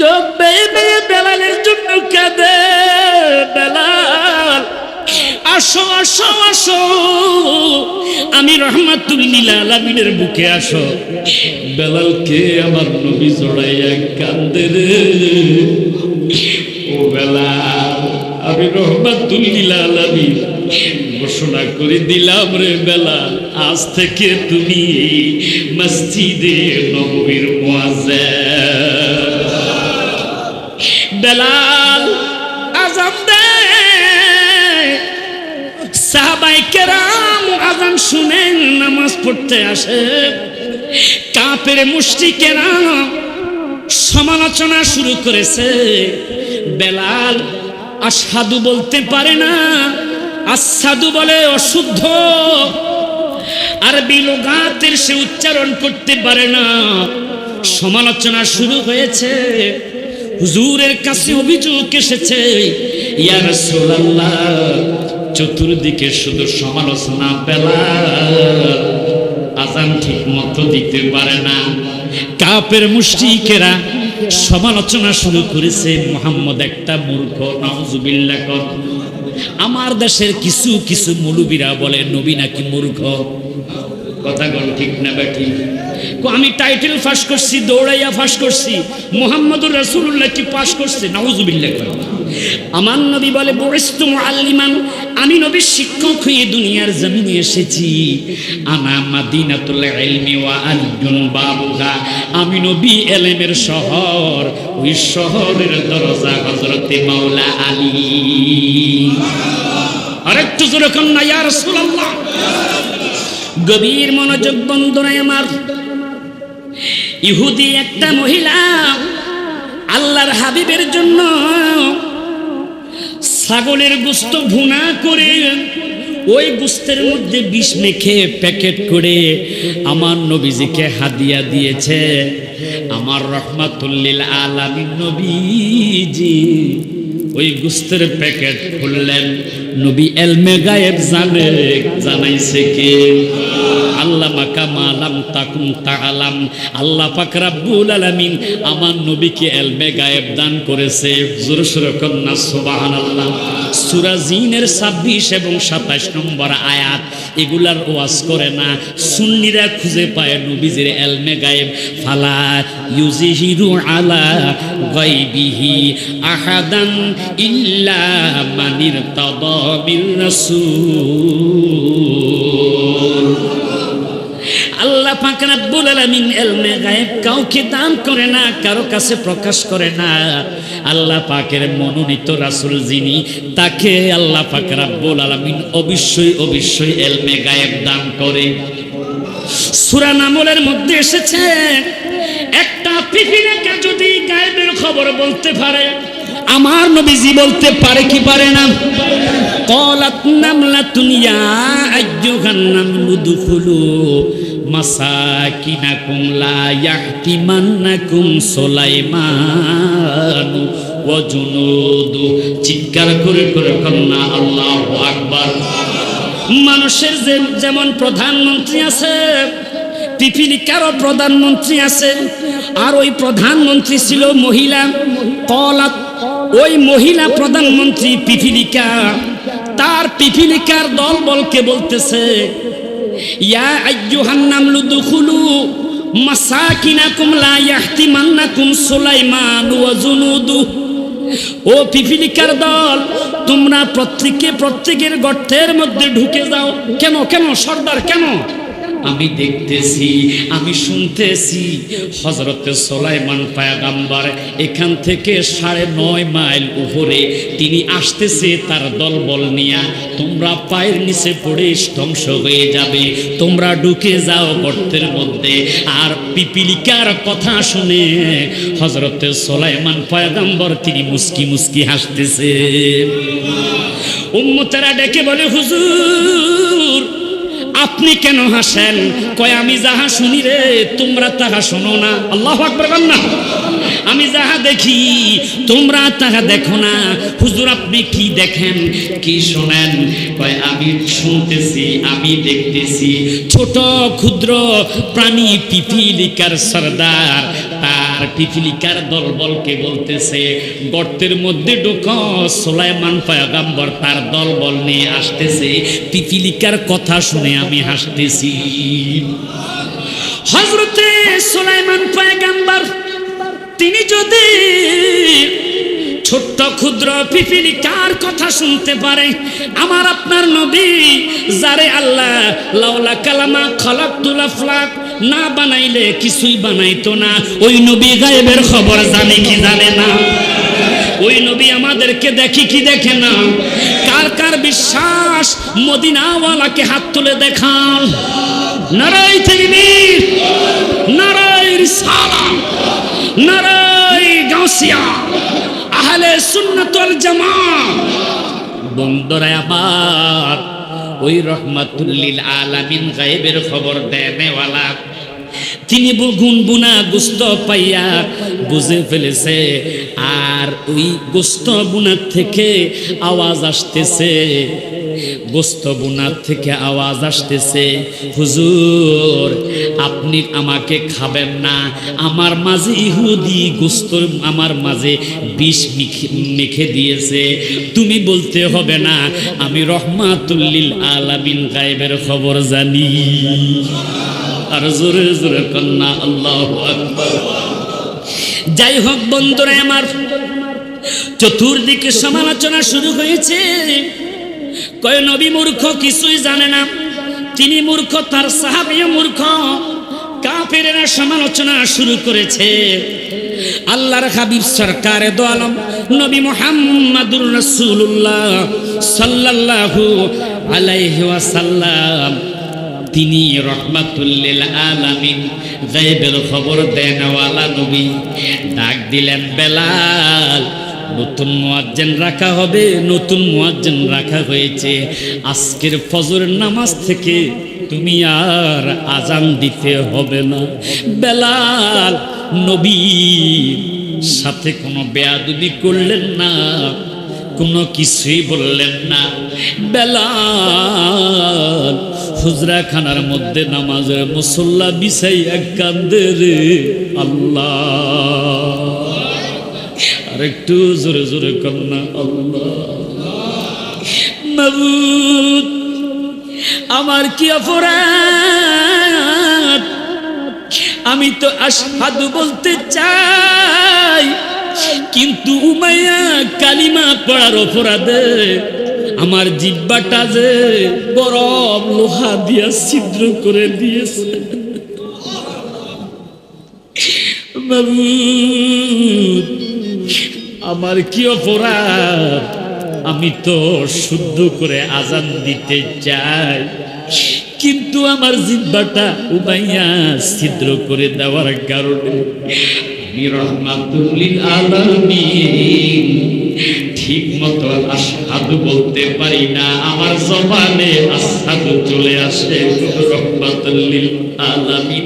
চোখ বেয়ে বেলালের জন্য কাঁদে বেলাল। আসো আসো আসো। আমি রহমাতুল্লিল আলামিনের বুকে আসো। বেলালকে আমার নবী জড়াইয়া কান্দে রে? ও বেলাল, আমি রহমাতুল্লিল আলামিন ঘোষণা করে দিলাম রে বেলা আজ থেকে তুমি মসজিদে নবীর মুয়াজ্জিন। বেলাল, আজান দে। সাহাবাই কেরাম আজান শুনেন, নামাজ পড়তে আসে। কাপের মুষ্টি কেরাম সমালোচনা শুরু করেছে। বেলাল আসাধু বলতে পারে না আসাধু বলে অশুদ্ধ। আরবি লোগাতের সে উচ্চারণ করতে পারে না। সমালোচনা শুরু হয়েছে। হুজুরের কাছে অভিযোগ এসেছে, ইয়া রাসূলুল্লাহ, চতুর্দিকে শুধু সমালোচনা পেলা, আজান ঠিক মতো দিতে পারে না। কাপের মুশরিকেরা সমালোচনা শুরু করেছে, মোহাম্মদ একটা মূর্খ, নাউজুবিল্লাহ কর। আমার দেশের কিছু কিছু মুলুবিরা বলে, নবী নাকি মূর্খ? কথা বল ঠিক না কো, আমি টাইটেল ফাঁস করছি, দৌড়াইয়া ফাঁস করছি। মোহাম্মদুর রাসূলুল্লাহ কি পাশ করছে? নাউজুবিল্লাহ আমার নবী বলে বরিস্তু মুআল্লিমান, আমি নবীর শিক্ষক হয়ে দুনিয়ার জমিনে এসেছি। আমি নবী এলেমের শহর, ওই শহরের দরজা হযরতে মাওলা আলী। আরেকটু জোরে কন্যা ইয়া রাসূলুল্লাহ। গভীর মনোযোগ বন্ধনায় আমার। ইহুদি একটা মহিলা, আল্লাহর হাবিবের জন্য ছাগলের গোস্ত ভুনা করে ওই গোস্তের মধ্যে বিষ মেখে প্যাকেট করে আমার নবীজিকে হাদিয়া দিয়েছে। আমার রহমাতুল্লিল আলামিন নবীজি ওই গুস্তের প্যাকেট খুললেন। নবী এলমে গায়েব জানে জানাইছে কে? আল্লাহ মাকা মালাম তাকুম তাআলাম। আল্লাহ পাক রাব্বুল আলামিন আমার নবীকে এলমে গায়েব দান করেছে। জোর সোরে কন্যা, সুবহানাল্লাহ। সূরা জিনের 26 এবং 27 নম্বর আয়াত, এগুলার ওয়াজ করে না। সুন্নিরা খুঁজে পায় নবীজির এলমে গায়েব। ফালা ইউজিহিরু আলা গায়বিহি আহাদান ইল্লা মানির তাদাবির রাসূল। আল্লাহ পাক রাব্বুল আলামিন ইলমে গায়েব কাউকে দান করে না কারো কাছে প্রকাশ করে না আল্লাহ পাকের মনোনীত রাসূল যিনি তাকে আল্লাহ পাক রাব্বুল আলামিন অবশ্যই অবশ্যই ইলমে গায়েব দান করে সূরা নামলের মধ্যে এসেছে একটা পৃথিবীকে যদি গায়েবের খবর বলতে পারে আমার নবীজি বলতে পারে কি পারে না قالت نملة يا أيها النمل ادخلوا মাসাকিনাকুম লা ইয়াহতিমান্নাকুম সুলাইমান ওয়া জুনুদু। চিৎকার করে করে কন্যা, আল্লাহু আকবার। মানুষের যে যেমন প্রধানমন্ত্রী আছে পিপিলিকারও প্রধানমন্ত্রী আছে, আর ওই প্রধানমন্ত্রী ছিল মহিলা। কলা ওই মহিলা প্রধানমন্ত্রী পিপিলিকা। তার পিপিলিকার দল বলকে বলতেছে ইয়া আইয়ুহান নামলু দুখুলু মাসাকিনাকুম লা ইয়াহতিমান্নাকুম সুলাইমান ওয়া জুনুদু। ও পিপিলিকার দল, তোমরা প্রত্যেকে প্রত্যেকের গর্তের মধ্যে ঢুকে যাও। কেন কেন, সর্দার, কেন? আমি দেখতেছি, আমি শুনতেছি। হজরতে সোলাইমান পায়াগাম্বার এখান থেকে সাড়ে নয় মাইল উপরে তিনি আসতেছে তার দলবল নিয়া। তোমরা পায়ের নিচে পড়ে ধ্বংস হয়ে যাবে। তোমরা ঢুকে যাও গর্তের মধ্যে। আর পিপিলিকার কথা শুনে হজরতে সোলাইমান পায়াগাম্বর তিনি মুস্কি মুস্কি হাসতেছে। উম্মতেরা ডেকে বলে, হুজুর আপনি কেন হাসেন? কয়, আমি যাহা শুনি রে, তোমরা তাহা শোনো না। আল্লাহ আকবর না। আমি যাহা দেখি, তোমরা তাহা দেখো না। হুজুর, আপনি কি দেখেন? কি শোনেন? কয়, আমি শুনতেছি, আমি দেখতেছি। ছোট, ক্ষুদ্র, প্রাণী, পিপিলিকার সর্দার, তার আর পিপিলিকার দলবলকে বলতেছে, গর্তের মধ্যে ঢোক, সোলাইমান পয়গাম্বর তার দলবল নিয়ে আসতেছে। পিপিলিকার কথা শুনে আমি হাসতেছি। হজরতে সোলাইমান পয়গাম্বর, তিনি যদি ছোট্ট ক্ষুদ্র পিপিলি কার কথা শুনতে পারে, আমার আপনার নবী, যারে আল্লাহ লাউলা কালামা খালাকুল আফলাক না বানাইলে কিছুই বানাইতো না। ওই নবী গায়েবের খবর জানে কি জানে না। ওই নবী আমাদেরকে দেখি কি দেখে না। কার কার বিশ্বাস মদিনাওয়ালাকে হাত তুলে দেখান। নারাই তাকবীর নারাই রিসালাম নারাই গাউসিয়া, আহলে সুন্নাত ওয়াল জামাত। বন্ধুরা আবার ওই রহমাতুল্লিল আলামিন গায়েবের খবর দেনেওয়ালা তিনি গুন বুনা গুস্ত পাইয়া বুঝে ফেলেছে। আর ওই গোস্ত বুনার থেকে আওয়াজ আসতেছে। গোস্ত বুনার থেকে আওয়াজ আসতেছে, হুজুর, আপনি আমাকে খাবেন না। আমার মাঝে ইহুদি গোস্ত আমার মাঝে বিষ মেখে দিয়েছে। তুমি বলতে হবে না, আমি রহমাতুল্লিল আলামিন গায়েবের খবর জানি। আর জোরে জোরে কন্যা, আল্লাহ যাই হোক বন্ধুরা, আমার চতুর্দিকে সমালোচনা শুরু হয়েছে। কয় নবী মূর্খ, কিছুই জানে না। তিনি মূর্খ, তার সাহাবিও মূর্খ। কাফেরেরা সমালোচনা শুরু করেছে। আল্লাহর হাবিব সরকার দোয়ালম নবী মোহাম্মদুর রাসূলুল্লাহ সাল্লাল্লাহু আলাইহি ওয়াসাল্লাম। তিনি রহমাতুল্লিল আলামিন গায়েবের খবর দেনওয়ালা নবী। ডাক দিলেন, বেলাল, নতুন মুয়াজ্জিন রাখা হবে, নতুন মুয়াজ্জিন রাখা হয়েছে। আজকের ফজরের নামাজ থেকে তুমি আর আজান দিতে হবে না। বেলাল, নবী, সাথে কোনো বেয়াদবি করলেন না, কোনো কিছুই বললেন না। বেলাল হুজরাখানার মধ্যে নামাজের মুসল্লা বিছাই এক কান্দে রে, আল্লাহ। আর একটু জোরে জোরে কন্যা আল্লাহ। আমার কি অপরাধ? আমি তো আসাদু বলতে চাই, কিন্তু উমাইয়া কালিমা পড়ার অপরাধে আমার জিব্বাটা যে গরম লোহা দিয়া ছিদ্র করে দিয়েছে। আমার কি অপরাধ? আমি তো শুদ্ধ করে আজান দিতে চাই। কিন্তু আমার জিব্বাটা উমাইয়া ছিদ্র করে দেওয়ার কারণে আমি রহমাতুল্লিল আলামিন ঠিক মতো আসাদু বলতে পারি না। আমার জবানে আসাদু চলে আসে। আলামিন।